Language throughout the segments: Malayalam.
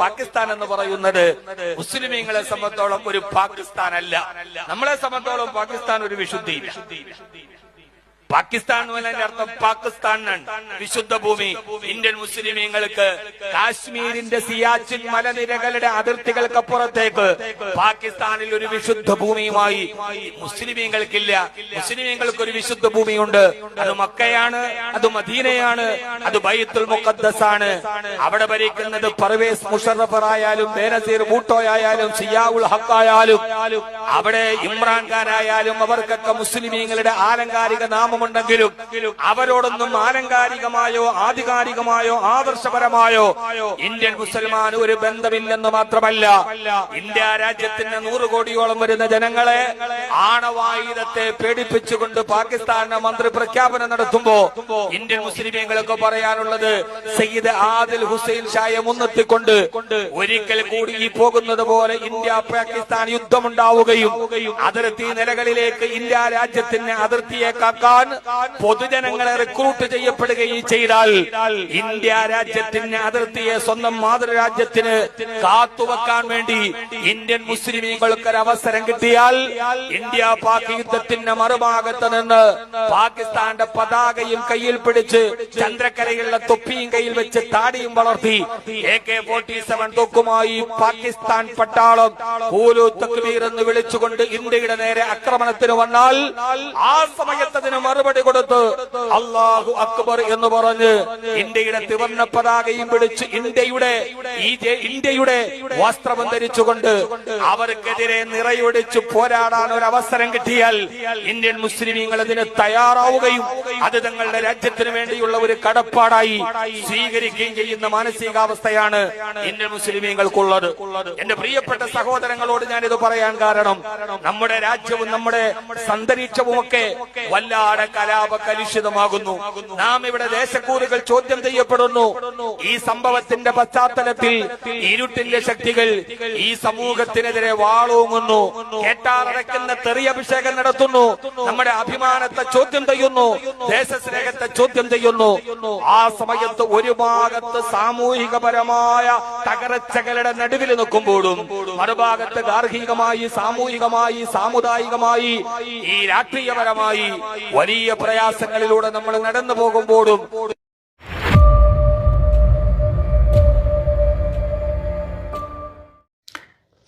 പാകിസ്ഥാൻ എന്ന് പറയുന്നത് മുസ്ലിമീങ്ങളെ സംബന്ധിച്ചോളം ഒരു പാകിസ്ഥാൻ അല്ല നമ്മളെ സംബന്ധിച്ചോളം പാകിസ്ഥാൻ ഒരു വിശുദ്ധിയില്ല. പാകിസ്ഥാൻ എന്ന് പറഞ്ഞതിന്റെ അർത്ഥം പാകിസ്ഥാനാണ്. വിശുദ്ധ ഭൂമി. ഇന്ത്യൻ മുസ്ലിമീങ്ങൾക്ക് കാശ്മീരിന്റെ സിയാച്ചിൻ മലനിരകളുടെ അതിർത്തികൾക്കപ്പുറത്തേക്ക് പാകിസ്ഥാനിൽ ഒരു വിശുദ്ധ ഭൂമിയുമായി മുസ്ലിമീങ്ങൾക്കില്ല. മുസ്ലിമീങ്ങൾക്ക് ഒരു വിശുദ്ധ ഭൂമിയുണ്ട്. അത് മക്കയാണ് അത് മദീനയാണ് അത് ബൈത്തുൽ മുഖദ്ദസ് ആണ് അവിടെ ഭരിക്കുന്നത് പർവേസ് മുഷറഫറായാലും ബേനസീർ ഭൂട്ടോയായാലും സിയാവുൽ ഹക്കായാലും. അവിടെ ഇമ്രാൻഖാൻ ആയാലും അവർക്കൊക്കെ മുസ്ലിമീങ്ങളുടെ ആലങ്കാരിക നാമമുണ്ടെങ്കിലും അവരോടൊന്നും ആലങ്കാരികമായോ ആധികാരികമായോ ആദർശപരമായോ ഇന്ത്യൻ മുസൽമാൻ ഒരു ബന്ധമില്ലെന്ന് മാത്രമല്ല ഇന്ത്യ രാജ്യത്തിന് നൂറ് കോടിയോളം വരുന്ന ജനങ്ങളെ ആണവായുധത്തെ പേടിപ്പിച്ചുകൊണ്ട് പാകിസ്ഥാന്റെ മന്ത്രി പ്രഖ്യാപനം നടത്തുമ്പോ ഇന്ത്യൻ മുസ്ലിമീങ്ങൾക്ക് പറയാനുള്ളത് സയ്യിദ് ആദിൽ ഹുസൈൻ ഷായെ മുൻനിർത്തിക്കൊണ്ട് ഒരിക്കൽ കൂടി ഈ പോകുന്നത് പോലെ ഇന്ത്യ പാകിസ്ഥാൻ യുദ്ധമുണ്ടാവുകയും അതിർത്തി നിലകളിലേക്ക് ഇന്ത്യ രാജ്യത്തിന് അതിർത്തിയെ കാക്കാൻ പൊതുജനങ്ങളെ റിക്രൂട്ട് ചെയ്യപ്പെടുകയും ചെയ്താൽ ഇന്ത്യ രാജ്യത്തിന് അതിർത്തിയെ സ്വന്തം മാതൃരാജ്യത്തിന് കാത്തുവെക്കാൻ വേണ്ടി ഇന്ത്യൻ മുസ്ലിമീങ്ങൾക്ക് ഒരു അവസരം കിട്ടിയാൽ ഇന്ത്യ പാക് യുദ്ധത്തിന്റെ മറുഭാഗത്ത് നിന്ന് പാകിസ്ഥാന്റെ പതാകയും കയ്യിൽ പിടിച്ച് ചന്ദ്രക്കരയുള്ള തൊപ്പിയും കയ്യിൽ വെച്ച് താടിയും വളർത്തി എ കെ ഫോർട്ടി സെവൻ തൊക്കുമായി പാകിസ്ഥാൻ പട്ടാളം തക്ബീർ എന്ന് വിളിച്ചുകൊണ്ട് ഇന്ത്യയുടെ നേരെ ആക്രമണത്തിന് വന്നാൽ ആ സമയത്ത് അതിന് മറുപടി കൊടുത്ത് അള്ളാഹു അക്ബർ എന്ന് പറഞ്ഞ് ഇന്ത്യയുടെ തിവർണ പതാകയും പിടിച്ച് ഇന്ത്യയുടെ ഇന്ത്യയുടെ വസ്ത്രം ധരിച്ചുകൊണ്ട് അവർക്കെതിരെ നിറയൊടിച്ച് പോരാടാൻ ഒരു അവസരം കിട്ടിയാൽ ഇന്ത്യൻ മുസ്ലിമീങ്ങൾ അതിന് തയ്യാറാവുകയും അത് തങ്ങളുടെ രാജ്യത്തിന് വേണ്ടിയുള്ള ഒരു കടപ്പാടായി സ്വീകരിക്കുകയും ചെയ്യുന്ന മാനസികാവസ്ഥയാണ് ഇന്ത്യൻ മുസ്ലിമീങ്ങൾക്കുള്ളത്. എന്റെ പ്രിയപ്പെട്ട സഹോദരങ്ങളോട് ഞാനിത് പറയാൻ കാരണം നമ്മുടെ രാജ്യവും നമ്മുടെ സന്തരീക്ഷവും ഒക്കെ വല്ലാതെ കലാപ കലുഷിതമാകുന്നു നാം ഇവിടെ ദേശക്കൂറുകൾ ചോദ്യം ചെയ്യപ്പെടുന്നു. ഈ സംഭവത്തിന്റെ പശ്ചാത്തലത്തിൽ ഇരുട്ടിന്റെ ശക്തികൾ ഈ സമൂഹത്തിനെതിരെ വാളോങ്ങുന്നു. തെറിയ അഭിഷേകം നടത്തുന്നു. നമ്മുടെ അഭിമാനത്തെ ചോദ്യം ചെയ്യുന്നു. ദേശസ്നേഹത്തെ ചോദ്യം ചെയ്യുന്നു. ആ സമയത്ത് ഒരു ഭാഗത്ത് സാമൂഹികപരമായ തകർച്ചകളുടെ നടുവിൽ നിൽക്കുമ്പോഴും മറുഭാഗത്ത് ഗാർഹികമായി സാമൂഹികമായി സാമുദായികമായി ഈ രാഷ്ട്രീയപരമായി വലിയ പ്രയാസങ്ങളിലൂടെ നമ്മൾ നടന്നു പോകുമ്പോഴും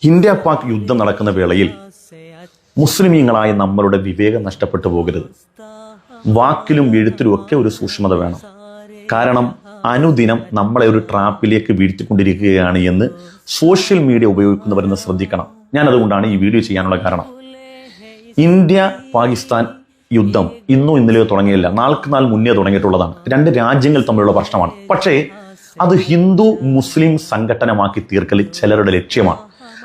ഇന്ത്യ പാക് യുദ്ധം നടക്കുന്ന വേളയിൽ മുസ്ലിമീങ്ങളായ നമ്മളുടെ വിവേകം നഷ്ടപ്പെട്ടു പോകരുത്. വാക്കിലും എഴുത്തിലും ഒക്കെ ഒരു സൂക്ഷ്മത വേണം. കാരണം അനുദിനം നമ്മളെ ഒരു ട്രാപ്പിലേക്ക് വീഴ്ത്തിക്കൊണ്ടിരിക്കുകയാണ് എന്ന് സോഷ്യൽ മീഡിയ ഉപയോഗിക്കുന്നവരെന്ന് ശ്രദ്ധിക്കണം. ഞാൻ അതുകൊണ്ടാണ് ഈ വീഡിയോ ചെയ്യാനുള്ള കാരണം. ഇന്ത്യ പാകിസ്ഥാൻ യുദ്ധം ഇന്നും ഇന്നലെയോ തുടങ്ങിയില്ല. നാൾക്ക് നാൾ മുന്നേ തുടങ്ങിയിട്ടുള്ളതാണ്. രണ്ട് രാജ്യങ്ങൾ തമ്മിലുള്ള പ്രശ്നമാണ്. പക്ഷേ അത് ഹിന്ദു മുസ്ലിം സംഘടനമാക്കി തീർക്കൽ ചിലരുടെ ലക്ഷ്യമാണ്.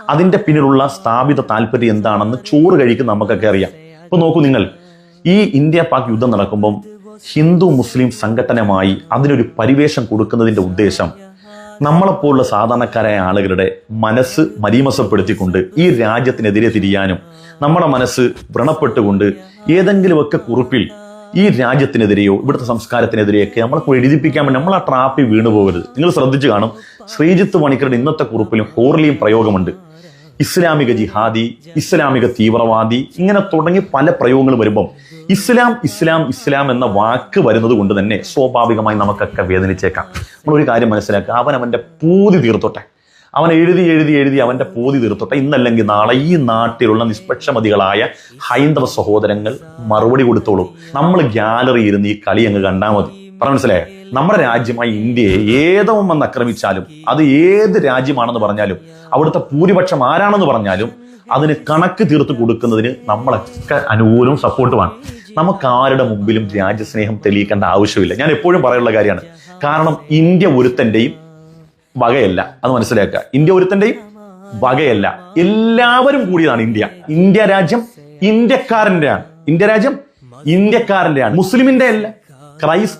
അതിന്റെ പിന്നിലുള്ള സ്ഥാപിത താല്പര്യം എന്താണെന്ന് ചോറ് കഴിക്കുന്ന നമുക്കൊക്കെ അറിയാം. ഇപ്പൊ നോക്കൂ നിങ്ങൾ ഈ ഇന്ത്യ പാക് യുദ്ധം നടക്കുമ്പം ഹിന്ദു മുസ്ലിം സംഘടനമായി അതിനൊരു പരിവേഷം കൊടുക്കുന്നതിന്റെ ഉദ്ദേശം നമ്മളെപ്പോലുള്ള സാധാരണക്കാരായ ആളുകളുടെ മനസ്സ് മരീമസപ്പെടുത്തിക്കൊണ്ട് ഈ രാജ്യത്തിനെതിരെ തിരിയാനും നമ്മുടെ മനസ്സ് വ്രണപ്പെട്ടുകൊണ്ട് ഏതെങ്കിലുമൊക്കെ കുറിപ്പിൽ ഈ രാജ്യത്തിനെതിരെയോ ഇവിടുത്തെ സംസ്കാരത്തിനെതിരെയൊക്കെ നമ്മളെ എഴുതിപ്പിക്കാൻ വേണ്ടി നമ്മൾ ആ ട്രാപ്പിൽ വീണു പോകരുത് നിങ്ങൾ ശ്രദ്ധിച്ചു കാണും. ശ്രീജിത്ത് മണിക്കരുടെ ഇന്നത്തെ കുറിപ്പിലും ഹോർലിയും പ്രയോഗമുണ്ട്. ഇസ്ലാമിക ജിഹാദി ഇസ്ലാമിക തീവ്രവാദി ഇങ്ങനെ തുടങ്ങി പല പ്രയോഗങ്ങൾ വരുമ്പം ഇസ്ലാം ഇസ്ലാം ഇസ്ലാം എന്ന വാക്ക് വരുന്നത് കൊണ്ട് തന്നെ സ്വാഭാവികമായി നമുക്കൊക്കെ വേദനിച്ചേക്കാം. നമ്മളൊരു കാര്യം മനസ്സിലാക്കുക. അവൻ അവന്റെ പൂതി തീർത്തോട്ടെ. അവൻ എഴുതി എഴുതി എഴുതി അവന്റെ പൂതി തീർത്തോട്ടെ. ഇന്നല്ലെങ്കിൽ നാളെ ഈ നാട്ടിലുള്ള നിഷ്പക്ഷമതികളായ ഹൈന്ദവ സഹോദരങ്ങൾ മറുപടി കൊടുത്തോളും. നമ്മൾ ഗ്യാലറിയിരുന്ന് ഈ കളി അങ്ങ് കണ്ടാൽ മതി. പറഞ്ഞ മനസ്സിലായോ? നമ്മുടെ രാജ്യമായ ഇന്ത്യയെ ഏതോ വന്ന് ആക്രമിച്ചാലും അത് ഏത് രാജ്യമാണെന്ന് പറഞ്ഞാലും അവിടുത്തെ ഭൂരിപക്ഷം ആരാണെന്ന് പറഞ്ഞാലും അതിന് കണക്ക് തീർത്ത് കൊടുക്കുന്നതിന് നമ്മളൊക്കെ അനുകൂലവും സപ്പോർട്ടുമാണ്. നമുക്ക് ആരുടെ മുമ്പിലും രാജ്യസ്നേഹം തെളിയിക്കേണ്ട ആവശ്യമില്ല. ഞാൻ എപ്പോഴും പറയാനുള്ള കാര്യമാണ്. കാരണം ഇന്ത്യ ഒരുത്തന്റെയും വകയല്ല. അത് മനസ്സിലാക്കുക. ഇന്ത്യ ഒരുത്തന്റെയും വകയല്ല. എല്ലാവരും കൂടിയതാണ് ഇന്ത്യ. ഇന്ത്യ രാജ്യം ഇന്ത്യക്കാരന്റെയാണ്. ഇന്ത്യ രാജ്യം ഇന്ത്യക്കാരന്റെയാണ്. മുസ്ലിമിന്റെ അല്ല. ക്രൈസ്ത